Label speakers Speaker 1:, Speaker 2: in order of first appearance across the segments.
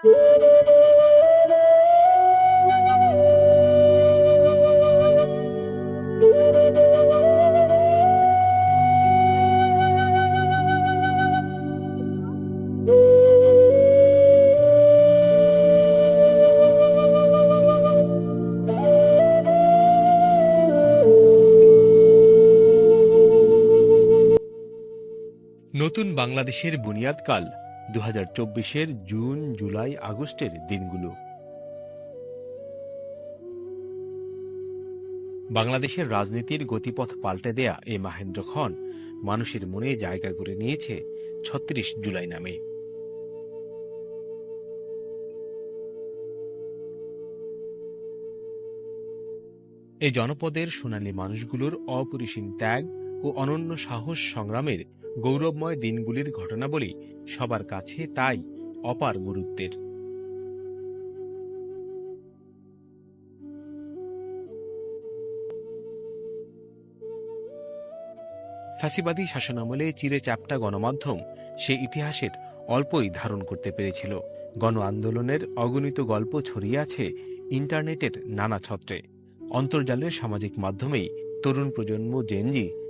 Speaker 1: নতুন বাংলাদেশের বুনিয়াদকাল দু হাজার চব্বিশের জুন, জুলাই, আগস্টের দিনগুলো। বাংলাদেশের রাজনীতির গতিপথ পাল্টে দেয়া এই মাহেন্দ্র খন মানুষের মনে জায়গা করে নিয়েছে ছত্রিশ জুলাই নামে। এই জনপদের সোনালী মানুষগুলোর অপরিসীম ত্যাগ ও অনন্য সাহস সংগ্রামের গৌরবময় দিনগুলির ঘটনাবলী সবার কাছে তাই অপার গুরুত্বের। ফ্যাসিবাদী শাসনামলে চিরে চাপটা গণমাধ্যম সে ইতিহাসের অল্পই ধারণ করতে পেরেছিল। গণ আন্দোলনের অগণিত গল্প ছড়িয়ে আছে ইন্টারনেটের নানা ছত্রে। অন্তর্জালের সামাজিক মাধ্যমেই তরুণ প্রজন্ম জেনজি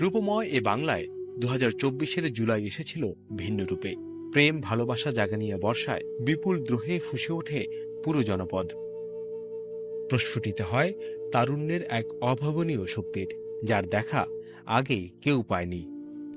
Speaker 1: রূপময় এ বাংলায় দু হাজার জুলাই এসেছিল ভিন্ন রূপে। প্রেম, ভালোবাসা জাগানিয়া বর্ষায় বিপুল দ্রোহে ফুসে ওঠে পুরো জনপদ। প্রস্ফুটিত হয় তারুণ্যের এক অভাবনীয় শক্তির, যার দেখা আগে কেউ পায়নি।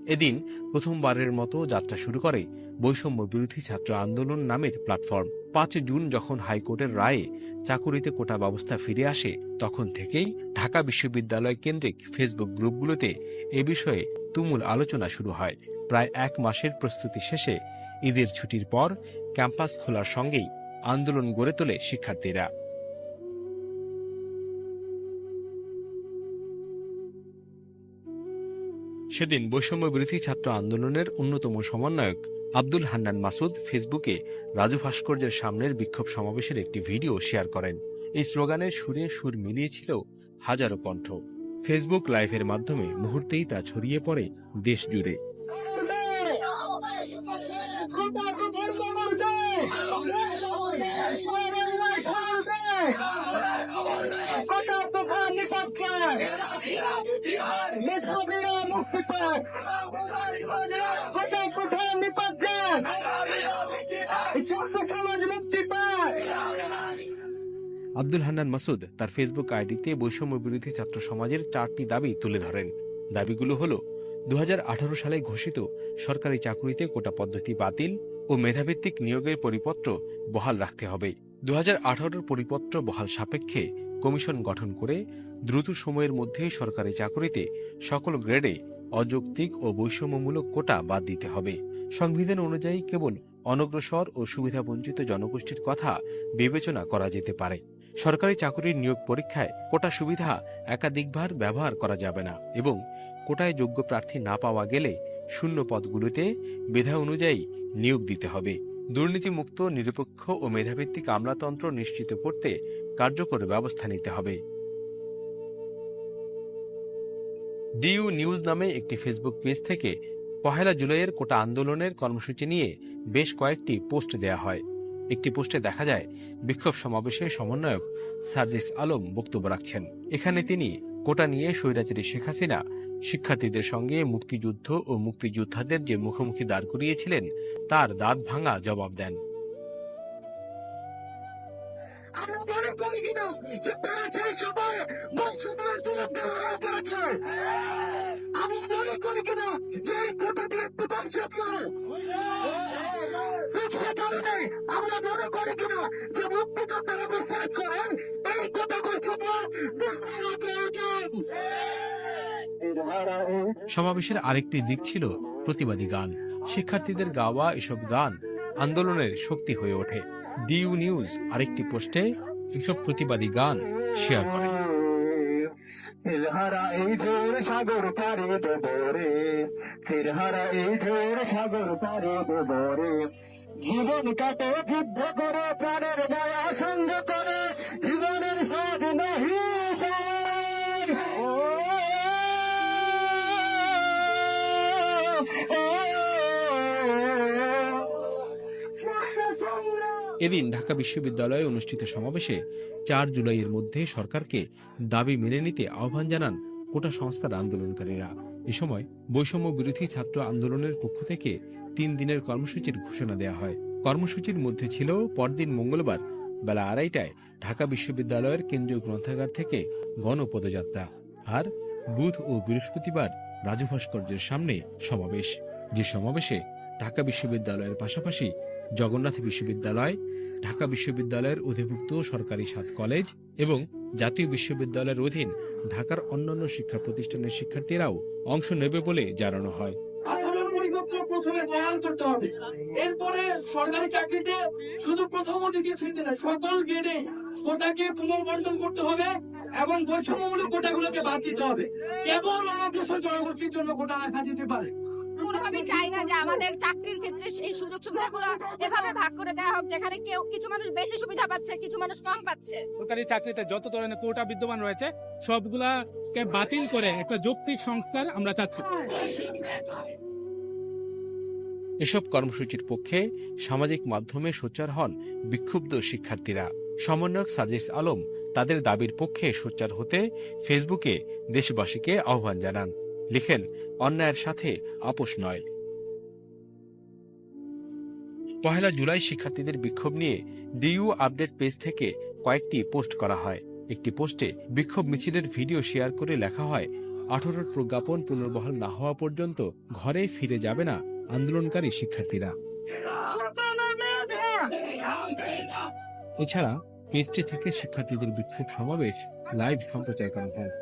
Speaker 1: এদিন প্রথমবারের মতো যাত্রা শুরু করে বৈষম্য বিরোধী ছাত্র আন্দোলন নামের প্ল্যাটফর্ম। পাঁচ জুন যখন হাইকোর্টের রায়ে চাকুরিতে কোটা ব্যবস্থা ফিরে আসে, তখন থেকেই ঢাকা বিশ্ববিদ্যালয় কেন্দ্রিক ফেসবুক গ্রুপগুলোতে এ বিষয়ে তুমুল আলোচনা শুরু হয়। প্রায় এক মাসের প্রস্তুতি শেষে ঈদের ছুটির পর ক্যাম্পাস খোলার সঙ্গেই আন্দোলন গড়ে তোলে শিক্ষার্থীরা। সেদিন বৈষম্য বিরোধী ছাত্র আন্দোলনের অন্যতম সমন্বয়ক আব্দুল হান্নান মাসুদ ফেসবুকে রাজু ভাস্কর্যের সামনের বিক্ষোভ সমাবেশের একটি ভিডিও শেয়ার করেন। এই স্লোগানের সুরে সুর মিলিয়েছিল হাজারো কণ্ঠ। ফেসবুক লাইভের মাধ্যমে মুহূর্তেই তা ছড়িয়ে পড়ে দেশ জুড়ে আব্দুল হান্নান মাসুদ তার ফেসবুক আইডিতে বৈষম্য বিরোধী ছাত্র সমাজের চারটি দাবি তুলে ধরেন। দাবিগুলো হল, দুহাজার আঠারো সালে ঘোষিত সরকারি চাকরিতে কোটা পদ্ধতি বাতিল ও মেধাভিত্তিক নিয়োগের পরিপত্র বহাল রাখতে হবে। দু হাজার পরিপত্র বহাল সাপেক্ষে কমিশন গঠন করে দ্রুত সময়ের মধ্যে সরকারি চাকরিতে সকল গ্রেডে অযৌক্তিক ও বৈষম্যমূলক কোটা বাদ দিতে হবে। সংবিধান অনুযায়ী কেবল অনগ্রসর ও সুবিধাবঞ্চিত জনগোষ্ঠীর কথা বিবেচনা করা যেতে পারে। সরকারি চাকরির নিয়োগ পরীক্ষায় কোটা সুবিধা একাধিকবার ব্যবহার করা যাবে না এবং কোটায় যোগ্য প্রার্থী না পাওয়া গেলে শূন্য পদগুলোতে বিধা অনুযায়ী নিয়োগ দিতে হবে। দুর্নীতিমুক্ত, নিরপেক্ষ ও মেধাভিত্তিক আমলাতন্ত্র নিশ্চিত করতে কার্যকর ব্যবস্থা নিতে হবে। ডিইউ নিউজ নামে একটি ফেসবুক পেজ থেকে পহেলা জুলাইয়ের কোটা আন্দোলনের কর্মসূচি নিয়ে বেশ কয়েকটি পোস্ট দেয়া হয়। একটি পোস্টে দেখা যায়, বিক্ষোভ সমাবেশে সমন্বয়ক সার্জিস আলম বক্তব্য রাখছেন। এখানে তিনি কোটা নিয়ে স্বৈরাচারী শেখ হাসিনা শিক্ষার্থীদের সঙ্গে মুক্তিযুদ্ধ ও মুক্তিযোদ্ধাদের যে মুখোমুখি দাঁড় করিয়েছিলেন, তার দাঁত ভাঙা জবাব দেন।
Speaker 2: আমরা মনে করি কিনা যে মুক্তিযোদ্ধারা বিশ্বাস করেন এই কোটা বৈষম্য
Speaker 1: সমাবেশের আরেকটি দিক ছিল প্রতিবাদী গান। শিক্ষার্থীদের গাওয়া এসব গান আন্দোলনের শক্তি হয়ে ওঠে। ডিইউ নিউজ আরেকটি পোস্টে এসব প্রতিবাদী গান শেয়ার করে।
Speaker 2: জীবন কাটে যুদ্ধ করে, প্রাণের দয়া সঙ্গ করে
Speaker 1: এদিন ঢাকা বিশ্ববিদ্যালয়ে অনুষ্ঠিত সমাবেশে চার জুলাইয়ের মধ্যে সরকারকে দাবি মেনে নিতে আহ্বান জানান কোটা সংস্কার আন্দোলনকারীরা। এ সময় বৈষম্য বিরোধী ছাত্র আন্দোলনের পক্ষ থেকে তিন দিনের কর্মসূচির ঘোষণা দেওয়া হয়। কর্মসূচির মধ্যে ছিল পরদিন মঙ্গলবার বেলা আড়াইটায় ঢাকা বিশ্ববিদ্যালয়ের কেন্দ্রীয় গ্রন্থাগার থেকে গণপদযাত্রা আর বুধ ও বৃহস্পতিবার রাজু ভাস্কর্যের সামনে সমাবেশ। যে সমাবেশে ঢাকা বিশ্ববিদ্যালয়ের পাশাপাশি জগন্নাথ বিশ্ববিদ্যালয়, ঢাকা বিশ্ববিদ্যালয়ের অধিভুক্ত সরকারি সাত কলেজ এবং জাতীয় বিশ্ববিদ্যালয়ের অধীন ঢাকার অন্যান্য শিক্ষা প্রতিষ্ঠানের শিক্ষার্থীরাও অংশ নেবে বলে জানানো হয়।
Speaker 3: প্রথমে বহাল করতে হবে। এরপরে সরকারি চাকরিতে শুধু প্রথম শ্রেণীতে না সকল গ্রেডে কোটাকে পুনর্বন্টন করতে হবে এবং বৈষম্যমূলক কোটাগুলোকে বাদ দিতে হবে। কেবল অনগ্রসর জনগোষ্ঠীর জন্য কোটা রাখা যেতে পারে।
Speaker 4: কোনোভাবে চাই না যে আমাদের চাকরির ক্ষেত্রে এই সুযোগ সুবিধাগুলো এভাবে ভাগ করে দেওয়া হোক যেখানে কেউ কিছু মানুষ বেশি সুবিধা পাচ্ছে কিছু মানুষ কম পাচ্ছে।
Speaker 5: সরকারি চাকরিতে যত ধরনের কোটা বিদ্যমান রয়েছে সবগুলাকে বাতিল করে একটা যৌক্তিক সংস্কার আমরা চাচ্ছি।
Speaker 1: এসব কর্মসূচির পক্ষে সামাজিক মাধ্যমে সোচ্চার হন বিক্ষুব্ধ শিক্ষার্থীরা। সমন্বয়ক সার্জিস আলম তাদের দাবির পক্ষে সোচ্চার হতে ফেসবুকে দেশবাসীকে আহ্বান জানান। লিখেন, অন্যায়ের সাথে আপোষ নয়। পহেলা জুলাই শিক্ষার্থীদের বিক্ষোভ নিয়ে ডিইউ আপডেট পেজ থেকে কয়েকটি পোস্ট করা হয়। একটি পোস্টে বিক্ষোভ মিছিলের ভিডিও শেয়ার করে লেখা হয়, আঠারোর প্রজ্ঞাপন পুনর্বহাল না হওয়া পর্যন্ত ঘরে ফিরে যাবে না আন্দোলনকারী শিক্ষার্থীরা। এছাড়া পেজটি থেকে শিক্ষার্থীদের বিক্ষোভ সমাবেশ লাইভ সম্প্রচার করা হয়।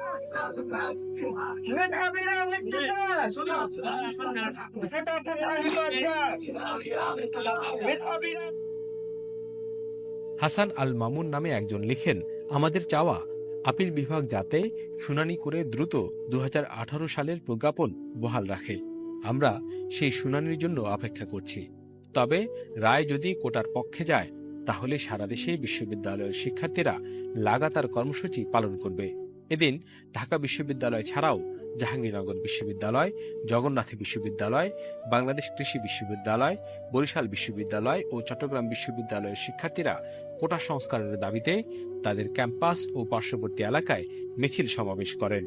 Speaker 1: হাসান আল মামুন নামে একজন লিখেন, আমাদের চাওয়া, আপিল বিভাগ যাতে শুনানি করে দ্রুত দু হাজার আঠারো সালের প্রজ্ঞাপন বহাল রাখে। আমরা সেই শুনানির জন্য অপেক্ষা করছি। তবে রায় যদি কোটার পক্ষে যায়, তাহলে সারা দেশে বিশ্ববিদ্যালয়ের শিক্ষার্থীরা লাগাতার কর্মসূচি পালন করবে। এদিন ঢাকা বিশ্ববিদ্যালয় ছাড়াও জাহাঙ্গীরনগর বিশ্ববিদ্যালয়, জগন্নাথ বিশ্ববিদ্যালয়, বাংলাদেশ কৃষি বিশ্ববিদ্যালয়, বরিশাল বিশ্ববিদ্যালয় ও চট্টগ্রাম বিশ্ববিদ্যালয়ের শিক্ষার্থীরা কোটা সংস্কারের দাবিতে তাদের ক্যাম্পাস ও পার্শ্ববর্তী এলাকায় মিছিল সমাবেশ করেন।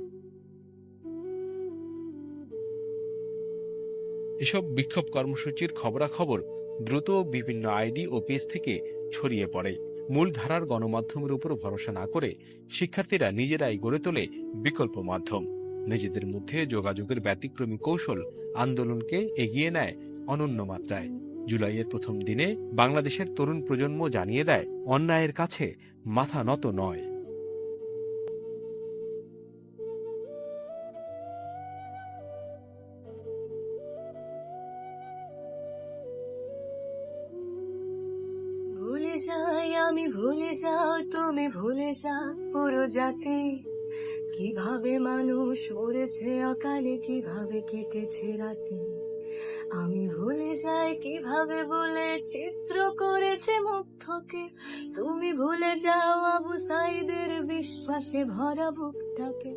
Speaker 1: এসব বিক্ষোভ কর্মসূচির খবরাখবর দ্রুত বিভিন্ন আইডি ও পেজ থেকে ছড়িয়ে পড়ে। মূল ধারার গণমাধ্যমের উপর ভরসা না করে শিক্ষার্থীরা নিজেরাই গড়ে তোলে বিকল্প মাধ্যম। নিজেদের মধ্যে যোগাযোগের ব্যতিক্রমী কৌশল আন্দোলনকে এগিয়ে নেয় অনন্য মাত্রায়। জুলাইয়ের প্রথম দিনে বাংলাদেশের তরুণ প্রজন্ম জানিয়ে দেয়, অন্যায়ের কাছে মাথা নত নয়।
Speaker 6: আমি ভুলে যাও, তুমি ভুলে যাও পুরো জাতি। কীভাবে মানুষ মরেছে অকালে, কীভাবে কেটেছে রাতে। আমি ভুলে যাই কীভাবে বলে চিত্র করেছে মুগ্ধকে। তুমি ভুলে যাও আবু সাইদের বিশ্বাসে ভরা বুকটাকে।